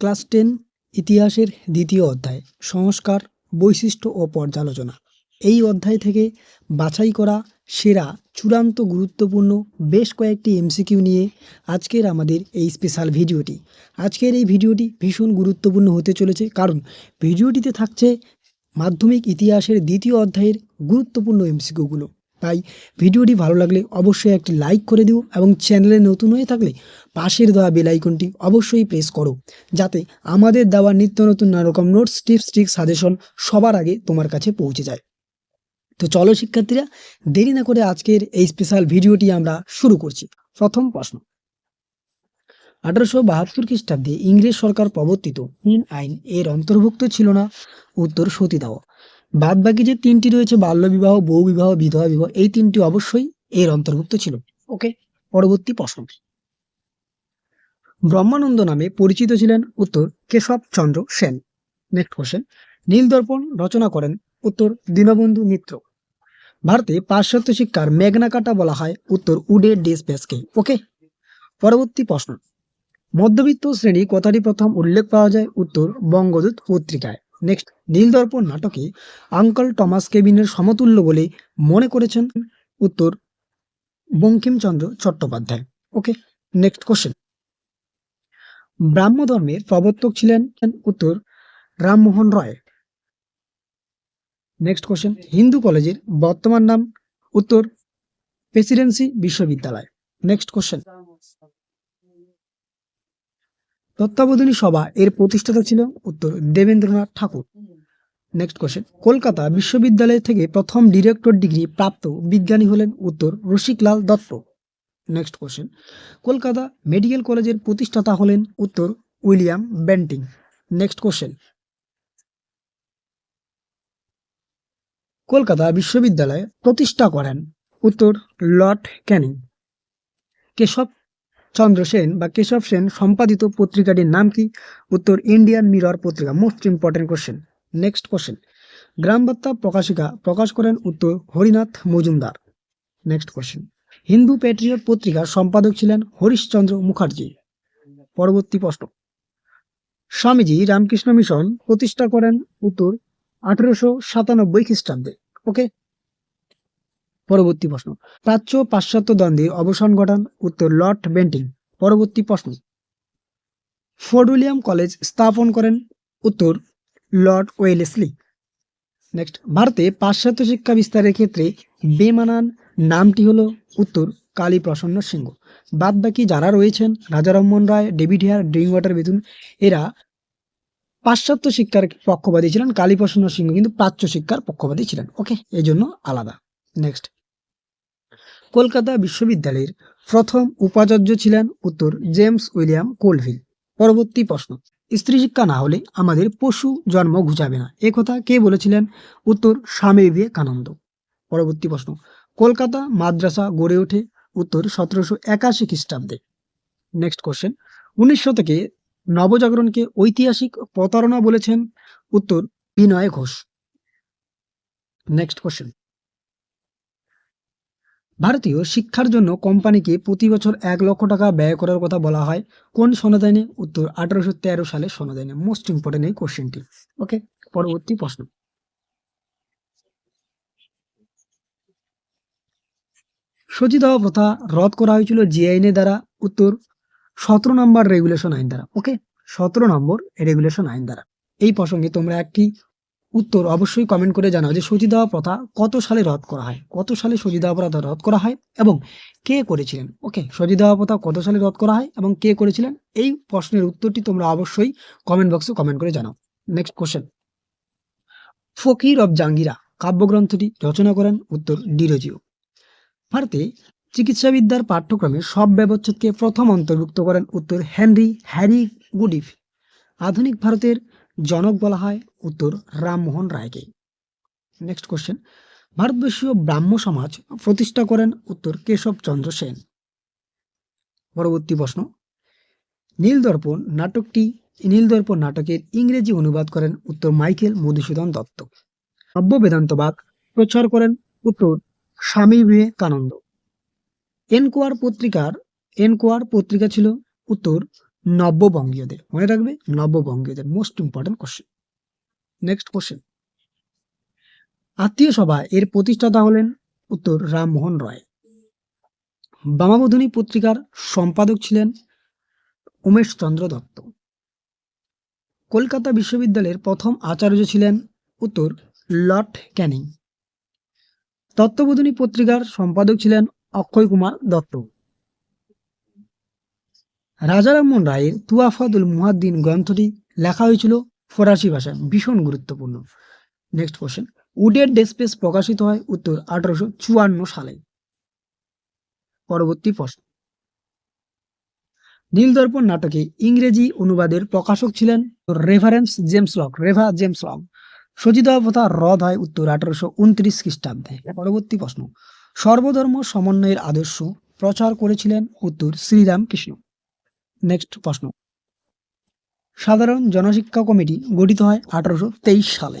Class ten, ইতিহাসের দ্বিতীয় অধ্যায়, সংস্কার, বৈশিষ্ট্য ও পর্যালোচনা। এই অধ্যায় থেকে বাছাই করা সেরা, চূড়ান্ত, গুরুত্বপূর্ণ বেশ কয়েকটি এমসিকিউ নিয়ে আজকের আমাদের এই স্পেশাল ভিডিওটি। আজকের এই ভিডিওটি ভীষণ গুরুত্বপূর্ণ হতে চলেছে কারণ ভিডিওটিতে থাকছে মাধ্যমিক ইতিহাসের দ্বিতীয় অধ্যায়ের গুরুত্বপূর্ণ এমসিকিউগুলো তাই ভিডিওটি ভালো লাগলে অবশ্যই একটি লাইক করে দিও এবং চ্যানেলে নতুন হয়ে থাকলে পাশের দেওয়া বেল আইকনটি অবশ্যই প্রেস করো, যাতে আমাদের দেওয়া নিত্য নতুন নানারকম নোটস টিপস ট্রিক্স সাজেশন সবার আগে তোমার কাছে পৌঁছে যায়। তো চলো শিক্ষার্থীরা, দেরি না করে আজকের এই স্পেশাল ভিডিওটি আমরা শুরু করছি। প্রথম প্রশ্ন। আঠারোশো বাহাত্তর খ্রিস্টাব্দে ইংরেজ সরকার প্রবর্তিত আইন এর অন্তর্ভুক্ত ছিল না? উত্তর সতীদাহ বাদ বাকি যে তিনটি রয়েছে, বাল্যবিবাহ বউ বিবাহ বিধবা বিবাহ এই তিনটি অবশ্যই এর অন্তর্ভুক্ত ছিল। ওকে? পরবর্তী প্রশ্ন। ব্রহ্মানন্দ নামে পরিচিত ছিলেন উত্তর কেশব চন্দ্র সেন। নেক্সট কোশ্চেন নীল দর্পণ রচনা করেন উত্তর দীনবন্ধু মিত্র। ভারতে পাশ্চাত্য শিক্ষার মেঘনা কাটা বলা হয় উত্তর উডে ডেস পেসকে ওকে? পরবর্তী প্রশ্ন। মধ্যবিত্ত শ্রেণি কথাটি প্রথম উল্লেখ পাওয়া যায় উত্তর বঙ্গদূত পত্রিকায়। নেক্সট নীলদর্পণ নাটকে আঙ্কল টমাস কেবিনের সমতুল্য বলে মনে করেছেন উত্তর Bankimchandra Chattopadhyay. Okay next question Brahmo ধর্মের প্রবর্তক ছিলেন উত্তর রামমোহন রায়। নেক্সট কোশ্চেন হিন্দু কলেজের বর্তমান নাম উত্তর প্রেসিডেন্সি বিশ্ববিদ্যালয়। নেক্সট কোশ্চেন তত্ত্বাবধানী সভা এর প্রতিষ্ঠাতা ছিল উত্তর দেবেন্দ্রনাথ ঠাকুর। নেক্সট কোশ্চেন কলকাতা বিশ্ববিদ্যালয় থেকে প্রথম ডিরেক্টর ডিগ্রি প্রাপ্ত বিজ্ঞানী হলেন উত্তর Rasiklal Dutta. Next question Kolkata medical কলেজের প্রতিষ্ঠাতা হলেন উত্তর William Bentinck. Next question Kolkata বিশ্ববিদ্যালয় প্রতিষ্ঠা করেন উত্তর লর্ড ক্যানিং। কেশব চন্দ্র সেন বা কেশব সেন সম্পাদিত পত্রিকাটির নাম কি? উত্তর ইন্ডিয়ান মিরর পত্রিকা most important question next question Grambarta Prakashika প্রকাশ করেন উত্তর Harinath Majumdar. Next question Hindu Patriot পত্রিকার সম্পাদক ছিলেন হরিশচন্দ্র মুখার্জি। পরবর্তী প্রশ্ন। স্বামীজি রামকৃষ্ণ মিশন প্রতিষ্ঠা করেন উত্তর আঠেরোশো সাতানব্বই খ্রিস্টাব্দে। ওকে পরবর্তী প্রশ্ন। প্রাচ্য পাশ্চাত্য দ্বন্দ্বের অবসান ঘটান উত্তর লর্ড বেন্টিং। পরবর্তী প্রশ্ন। ফোর্ট উইলিয়াম কলেজ স্থাপন করেন উত্তর লর্ড ওয়েলেসলি। নেক্সট। ভারতে পাশ্চাত্য শিক্ষা বিস্তারের ক্ষেত্রে বেমানান নামটি হলো উত্তর কালী প্রসন্ন সিংহ। বাদ বাকি যারা রয়েছেন Rajarammohan Roy, David Hare Drinkwater Bethune, এরা পাশ্চাত্য শিক্ষার পক্ষপাতী ছিলেন, কালীপ্রসন্ন সিংহ কিন্তু প্রাচ্য শিক্ষার পক্ষপাতী ছিলেন। ওকে এই জন্য আলাদা। নেক্সট। কলকাতা বিশ্ববিদ্যালয়ের প্রথম উপাচার্য ছিলেন উত্তর জেমস উইলিয়াম কোলভিল। পরবর্তী প্রশ্ন, স্ত্রী শিক্ষা না হলে আমাদের পশু জন্ম ঘুচাবে না। এ কথা কে বলেছিলেন? উত্তর স্বামী বিবেকানন্দ। পরবর্তী প্রশ্ন, কলকাতা মাদ্রাসা গড়ে ওঠে উত্তর সতেরোশো একাশি খ্রিস্টাব্দে। নেক্সট কোশ্চেন উনিশ শতকে নবজাগরণকে ঐতিহাসিক প্রতারণা বলেছেন উত্তর বিনয় ঘোষ। নেক্সট কোশ্চেন ভারতীয় শিক্ষার জন্য কোম্পানিকে প্রতি বছর এক লক্ষ টাকা ব্যয় করার কথা বলা হয়। কোন সনদাইনে উত্তর, আঠারোশো তেরো সালে সনদাইনে মোস্ট ইম্পর্টেন্ট এই কোশ্চেনটি ওকে পরবর্তী প্রশ্ন। সতীদাহ প্রথা রদ করা হয়েছিল যে আইনের দ্বারা? উত্তর, সতেরো নম্বর রেগুলেশন আইন দ্বারা। ওকে সতেরো নম্বর রেগুলেশন আইন দ্বারা। এই প্রসঙ্গে তোমরা একটি উত্তর অবশ্যই কমেন্ট করে জানাও যে সতীদাহ প্রথা কত সালে রদ করা হয়? কত সালে সতীদাহ প্রথা রদ করা হয় এবং কে করেছিলেন? ওকে সতীদাহ প্রথা কত সালে রদ করা হয় এবং কে করেছিলেন? এই প্রশ্নের উত্তরটি তোমরা অবশ্যই কমেন্ট বক্সে কমেন্ট করে জানাও। Next question fakir of Jungheera কাব্যগ্রন্থটি রচনা করেন উত্তর ডিরোজিও ভারতে চিকিৎসাবিদ্যার পাঠ্যক্রমে সব ব্যবচ্ছেদকে প্রথম অন্তর্ভুক্ত করেন উত্তর হেনরি, হ্যারি গুডিফ। আধুনিক ভারতের জনক বলা হয়, উত্তর রামমোহন রায়কে। নেক্সট কোশ্চেন ভারতবর্ষীয় ব্রাহ্ম সমাজ প্রতিষ্ঠা করেন উত্তর কেশব চন্দ্র সেন। পরবর্তী প্রশ্ন। নীলদর্পণ নাটকটি, নীলদর্পণ নাটকের ইংরেজি অনুবাদ করেন উত্তর মাইকেল মধুসূদন দত্ত। নব্য বেদান্তবাদ প্রচার করেন উত্তর স্বামী বিবেকানন্দ। এনকোয়ার পত্রিকার, এনকোয়ার পত্রিকা ছিল উত্তর নব্যবঙ্গীয়দের মনে রাখবে? নব্যবঙ্গীয়দের most important question next question Atmiya Sabha, এর প্রতিষ্ঠাতা হলেন উত্তর রামমোহন রায়। বামাবোধিনী পত্রিকার সম্পাদক ছিলেন উমেশ চন্দ্র দত্ত। কলকাতা বিশ্ববিদ্যালয়ের প্রথম আচার্য ছিলেন উত্তর লর্ড ক্যানিং। তত্ত্ববোধনী পত্রিকার সম্পাদক ছিলেন অক্ষয় কুমার দত্ত। রাজা রামমোহন রায়ের তুয়াফাদুল মুহাদ্দিন গ্রন্থটি লেখা হয়েছিল ফরাসি ভাষায়, ভীষণ গুরুত্বপূর্ণ। নেক্সট কোশ্চেন উডের ডেসপেস প্রকাশিত হয় উত্তর আঠারোশো চুয়ান্ন সালে। পরবর্তী প্রশ্ন। নীলদর্পণ নাটকে ইংরেজি অনুবাদের প্রকাশক ছিলেন রেফারেন্স জেমস লক রেভা জেমস লক সচিদাহ প্রথা রদ হয় উত্তর আঠারোশো উনত্রিশ খ্রিস্টাব্দে। পরবর্তী প্রশ্ন। সর্বধর্ম সমন্বয়ের আদর্শ প্রচার করেছিলেন উত্তর শ্রীরাম কৃষ্ণ নেক্সট প্রশ্ন। সাধারণ জনশিক্ষা কমিটি গঠিত হয় আঠারোশো তেইশ সালে।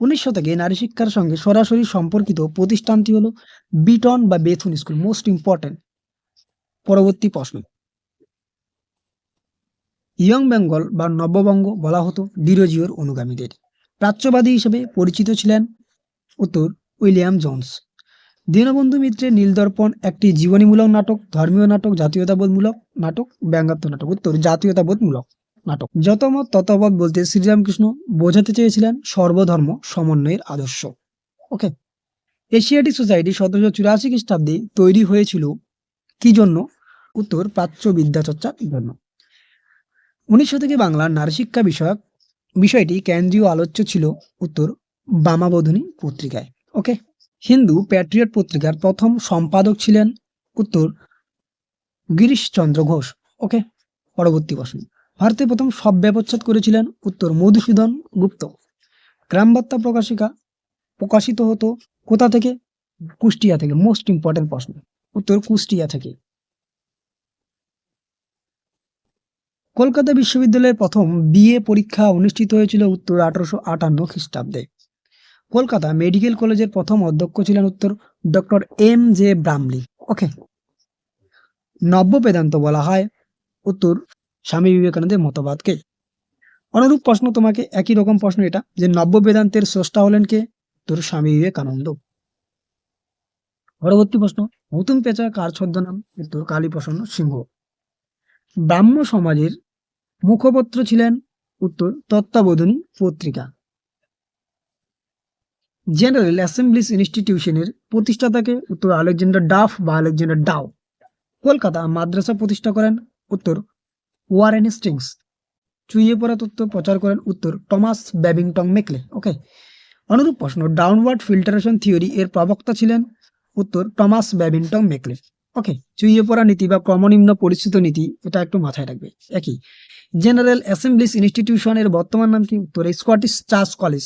উনিশ শতকে নারী শিক্ষার সঙ্গে সরাসরি সম্পর্কিত প্রতিষ্ঠানটি হলো বিটন বা বেথুন স্কুল, মোস্ট ইম্পর্টেন্ট। পরবর্তী প্রশ্ন। ইয়ং বেঙ্গল বা নব্যবঙ্গ বলা হতো ডিরোজিওর অনুগামীদের। প্রাচ্যবাদী হিসেবে পরিচিত ছিলেন উত্তর উইলিয়াম জোন্স। দীনবন্ধু মিত্রের নীলদর্পণ একটি জীবনীমূলক নাটক, ধর্মীয় নাটক, জাতীয়তাবোধমূলক নাটক, ব্যঙ্গাত্মক নাটক, উত্তর, জাতীয়তাবোধমূলক নাটক। যতমত ততবৎ বলতে শ্রীরামকৃষ্ণ বোঝাতে চেয়েছিলেন সর্বধর্ম সমন্বয়ের আদর্শ। ওকে এশিয়াটিক সোসাইটি সতেরোশো চুরাশি খ্রিস্টাব্দে তৈরি হয়েছিল কি জন্য? উত্তর, প্রাচ্য বিদ্যাচর্চার জন্য? উনিশ শতকে বাংলার নারী শিক্ষা বিষয়ক বিষয়টি কেন্দ্রীয় আলোচ্য ছিল উত্তর, বামাবোধিনী পত্রিকায়। ওকে হিন্দু প্যাট্রিয়ট পত্রিকার প্রথম সম্পাদক ছিলেন উত্তর গিরিশচন্দ্র ঘোষ। ওকে পরবর্তী প্রশ্ন। ভারতে প্রথম সব ব্যবচ্ছেদ করেছিলেন উত্তর মধুসূদন গুপ্ত। গ্রামবার্তা প্রকাশিকা প্রকাশিত হতো কোথা থেকে? কুষ্টিয়া থেকে। মোস্ট ইম্পর্টেন্ট প্রশ্ন। উত্তর কুষ্টিয়া থেকে। কলকাতা বিশ্ববিদ্যালয়ের প্রথম বিএ পরীক্ষা অনুষ্ঠিত হয়েছিল উত্তর আঠারোশো আটান্ন খ্রিস্টাব্দে। কলকাতা মেডিকেল কলেজের প্রথম অধ্যক্ষ ছিলেন উত্তর doctor M J Bramley okay নব্য বেদান্ত বলা হয়, উত্তর স্বামী বিবেকানন্দের মতবাদকে। অনুরূপ প্রশ্ন তোমাকে, একই রকম প্রশ্ন এটা, যে নব্য বেদান্তের স্রষ্টা হলেন কে? তোর স্বামী বিবেকানন্দ। পরবর্তী প্রশ্ন, নতুন পেঁচা কার ছদ্মনাম উত্তর কালীপ্রসন্ন সিংহ। ব্রাহ্ম সমাজের মুখপত্র ছিলেন উত্তর তত্ত্বাবোধনী পত্রিকা। জেনারেল অ্যাসেম্বলিজ ইনস্টিটিউশনের প্রতিষ্ঠাতাকে উত্তর আলেকজান্ডার ডাফ বা আলেকজান্ডার ডাও। কলকাতা মাদ্রাসা প্রতিষ্ঠা করেন উত্তর ওয়ারেন স্টিংস চুইয়ে পড়া তত্ত্ব প্রচার করেন উত্তর টমাস ব্যাবিংটং মেকলে ওকে? অনুরূপ প্রশ্ন, ডাউনওয়ার্ড ফিল্টারেশন থিওরি এর প্রবক্তা ছিলেন উত্তর টমাস ব্যাবিংটং মেকলে ওকে? চুইয়ে পড়া নীতি বা ক্রমনিম্ন পরিচিত নীতি, এটা একটু মাথায় রাখবে, একই। জেনারেল অ্যাসেম্বলিজ ইনস্টিটিউশনের বর্তমান নাম কি? উত্তর Scottish Church College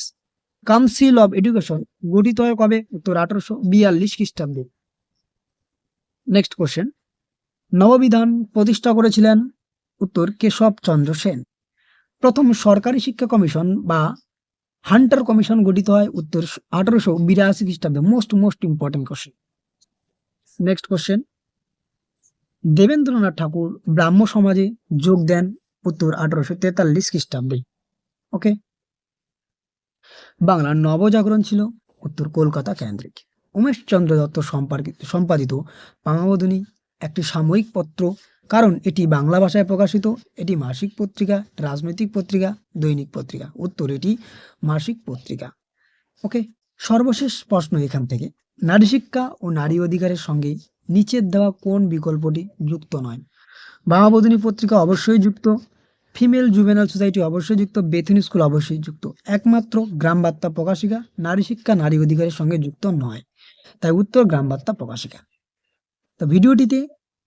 Council of Education গঠিত হয় কবে? উত্তর আঠারোশো বিয়াল্লিশ খ্রিস্টাব্দে। নেক্সট কোশ্চেন নববিধান প্রতিষ্ঠা করেছিলেন উত্তর কেশব চন্দ্র সেন। প্রথম সরকারি শিক্ষা কমিশন বা হান্টার কমিশন গঠিত হয় উত্তর আঠারোশো বিরাশি খ্রিস্টাব্দে। Most most important question next question Debendranath Tagore Brahmo সমাজে যোগ দেন উত্তর আঠারোশো তেতাল্লিশ খ্রিস্টাব্দে। ওকে বাংলার নবজাগরণ ছিল উত্তর কলকাতা কেন্দ্রিক। উমেশ চন্দ্র দত্ত সম্পার্কিত সম্পাদিত পামাবধনী একটি সাময়িক পত্র, কারণ এটি বাংলা ভাষায় প্রকাশিত, এটি মাসিক পত্রিকা, রাজনৈতিক পত্রিকা, দৈনিক পত্রিকা। উত্তর, এটি মাসিক পত্রিকা। ওকে, সর্বশেষ প্রশ্ন এখান থেকে। নারী শিক্ষা ও নারী অধিকারের সঙ্গে নিচের দেওয়া কোন বিকল্পটি যুক্ত নয়? বামাবোধিনী পত্রিকা অবশ্যই যুক্ত। ফিমেল জুভেনাল সোসাইটি অবশ্যই যুক্ত, বেথুন স্কুল অবশ্যই যুক্ত। একমাত্র গ্রাম বার্তা প্রকাশিকা, নারী শিক্ষা, নারী অধিকারের সঙ্গে যুক্ত নয়। তাই উত্তর গ্রাম বার্তা প্রকাশিকা। তো ভিডিওটিতে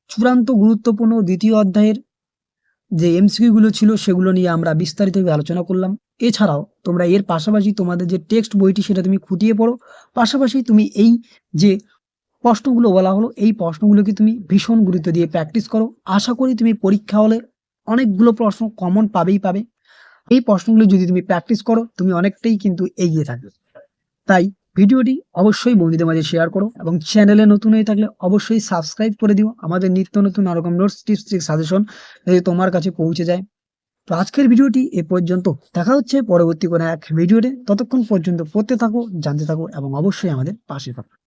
চূড়ান্ত গুরুত্বপূর্ণ দ্বিতীয় অধ্যায়ের যে এমসিকিউগুলো ছিল, সেগুলো নিয়ে আমরা বিস্তারিতভাবে আলোচনা করলাম। এছাড়াও তোমরা এর পাশাপাশি তোমাদের যে টেক্সট বইটি, সেটা তুমি খুঁটিয়ে পড়ো। পাশাপাশি তুমি এই যে প্রশ্নগুলো বলা হলো, এই প্রশ্নগুলোকে তুমি ভীষণ গুরুত্ব দিয়ে প্র্যাকটিস করো। আশা করি তুমি পরীক্ষা হলে অনেকগুলো প্রশ্ন কমন পাবেই পাবে। এই প্রশ্নগুলো যদি তুমি প্র্যাকটিস করো, তুমি অনেকটাই কিন্তু এগিয়ে থাকবে। তাই ভিডিওটি অবশ্যই বন্ধুদের মাঝে শেয়ার করো এবং চ্যানেলে নতুন হয়ে থাকলে অবশ্যই সাবস্ক্রাইব করে দিও। আমাদের নিত্য নতুন আরকম নোটস টিপস ট্রিক সাজেশন যদি তোমার কাছে পৌঁছে যায়। তো আজকের ভিডিওটি এ পর্যন্ত। দেখা হচ্ছে পরবর্তী কোনো এক ভিডিওতে। ততক্ষণ পর্যন্ত পড়তে থাকো, জানতে থাকো এবং অবশ্যই আমাদের পাশে থাকো।